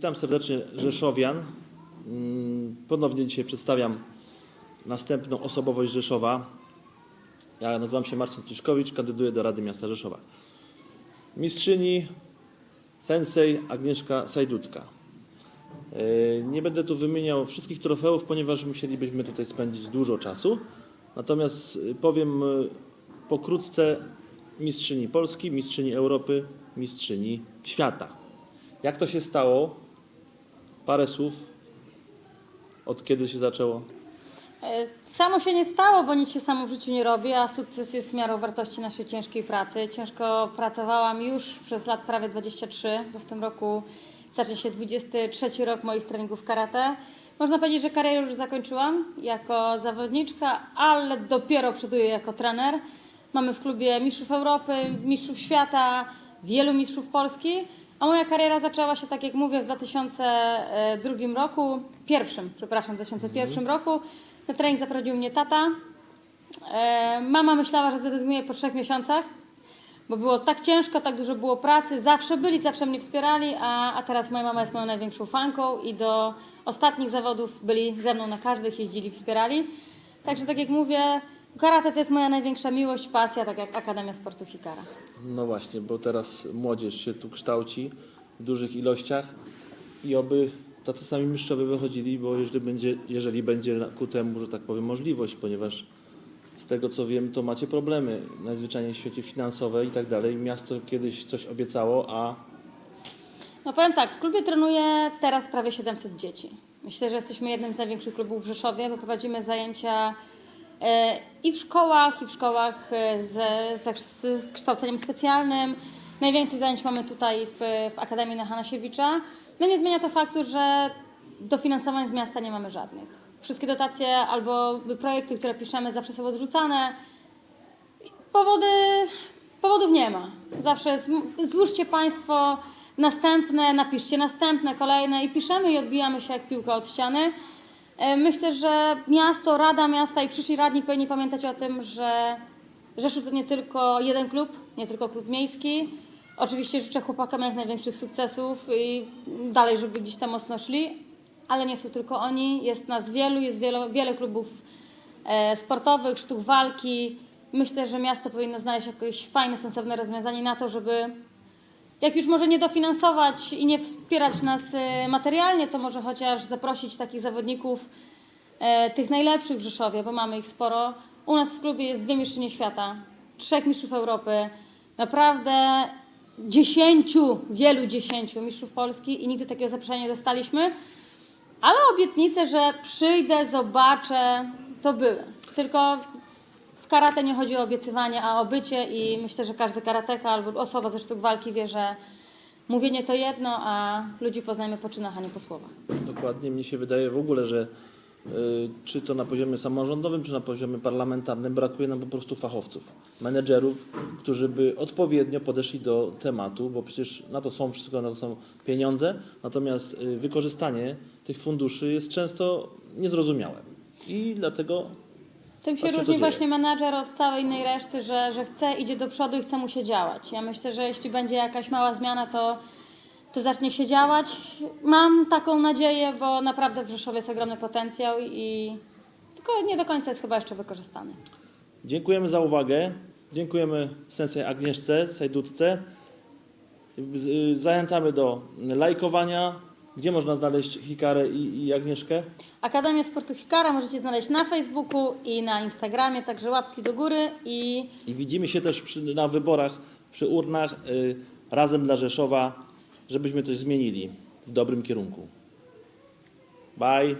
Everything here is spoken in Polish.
Witam serdecznie Rzeszowian. Mm, Ponownie dzisiaj przedstawiam następną osobowość Rzeszowa. Ja nazywam się Marcin Ciszkowicz, kandyduję do Rady Miasta Rzeszowa. Mistrzyni sensei Agnieszka Sajdutka. Yy, Nie będę tu wymieniał wszystkich trofeów, ponieważ musielibyśmy tutaj spędzić dużo czasu. Natomiast yy, powiem yy, pokrótce mistrzyni Polski, mistrzyni Europy, mistrzyni świata. Jak to się stało? Parę słów. Od kiedy się zaczęło? E, Samo się nie stało, bo nic się samo w życiu nie robi, a sukces jest miarą wartości naszej ciężkiej pracy. Ciężko pracowałam już przez lat prawie 23, bo w tym roku zacznie się 23 rok moich treningów karate. Można powiedzieć, że karierę już zakończyłam jako zawodniczka, ale dopiero przoduję jako trener. Mamy w klubie mistrzów Europy, mistrzów świata, wielu mistrzów Polski, a moja kariera zaczęła się, tak jak mówię, w 2002 roku, pierwszym, przepraszam, w 2001 roku. Na trening zaprowadził mnie tata. E, Mama myślała, że zrezygnuje po trzech miesiącach, bo było tak ciężko, tak dużo było pracy. Zawsze byli, zawsze mnie wspierali, a, a teraz moja mama jest moją największą fanką i do ostatnich zawodów byli ze mną na każdych, jeździli, wspierali. Także tak jak mówię, karate to jest moja największa miłość, pasja, tak jak Akademia Sportu Hikara. No właśnie, bo teraz młodzież się tu kształci w dużych ilościach i oby tacy sami mistrzowie wychodzili, bo jeżeli będzie, jeżeli będzie ku temu, że tak powiem, możliwość, ponieważ z tego co wiem, to macie problemy najzwyczajniej w świecie finansowe i tak dalej. Miasto kiedyś coś obiecało, a No powiem tak, w klubie trenuje teraz prawie 700 dzieci. Myślę, że jesteśmy jednym z największych klubów w Rzeszowie, bo prowadzimy zajęcia i w szkołach, i w szkołach e, ze, z kształceniem specjalnym. Najwięcej zajęć mamy tutaj w, w Akademii na Hanasiewicza. No nie zmienia to faktu, że dofinansowań z miasta nie mamy żadnych. Wszystkie dotacje albo projekty, które piszemy, zawsze są odrzucane. Powody, powodów nie ma. Zawsze z- złóżcie Państwo następne, napiszcie następne, kolejne i piszemy i odbijamy się jak piłka od ściany. E, Myślę, że miasto, Rada Miasta i przyszli radni powinni pamiętać o tym, że Rzeszów to nie tylko jeden klub, nie tylko klub miejski. Oczywiście życzę chłopakom jak największych sukcesów i dalej, żeby gdzieś tam mocno szli, ale nie są tylko oni. Jest nas wielu, jest wiele, wiele klubów e, sportowych, sztuk walki. Myślę, że miasto powinno znaleźć jakieś fajne, sensowne rozwiązanie na to, żeby jak już może nie dofinansować i nie wspierać nas e, materialnie, to może chociaż zaprosić takich zawodników, e, tych najlepszych w Rzeszowie, bo mamy ich sporo. U nas w klubie jest dwie mistrzynie świata, trzech mistrzów Europy, naprawdę dziesięciu, wielu dziesięciu mistrzów Polski i nigdy takiego zaproszenia nie dostaliśmy. Ale obietnice, że przyjdę, zobaczę, to były. Tylko karate nie chodzi o obiecywanie, a o bycie i myślę, że każdy karateka albo osoba ze sztuk walki wie, że mówienie to jedno, a ludzi poznajmy po czynach, a nie po słowach. dokładnie mnie się wydaje w ogóle, że y, czy to na poziomie samorządowym, czy na poziomie parlamentarnym brakuje nam po prostu fachowców, menedżerów, którzy by odpowiednio podeszli do tematu, bo przecież na to są wszystko, na to są pieniądze, natomiast y, wykorzystanie tych funduszy jest często niezrozumiałe. I dlatego Tym się różni właśnie menadżer od całej innej reszty, że, że chce, idzie do przodu i chce mu się działać. Ja myślę, że jeśli będzie jakaś mała zmiana, to, to zacznie się działać. Mam taką nadzieję, bo naprawdę w Rzeszowie jest ogromny potencjał i tylko nie do końca jest chyba jeszcze wykorzystany. Dziękujemy za uwagę. Dziękujemy sensei Agnieszce, Sajdutce. Y, Zachęcamy do lajkowania. Gdzie można znaleźć Hikarę i, i Agnieszkę? Akademię Sportu Hikara możecie znaleźć na Facebooku i na Instagramie, także łapki do góry i I widzimy się też przy, na wyborach, przy urnach, y, razem dla Rzeszowa, żebyśmy coś zmienili w dobrym kierunku. Bye.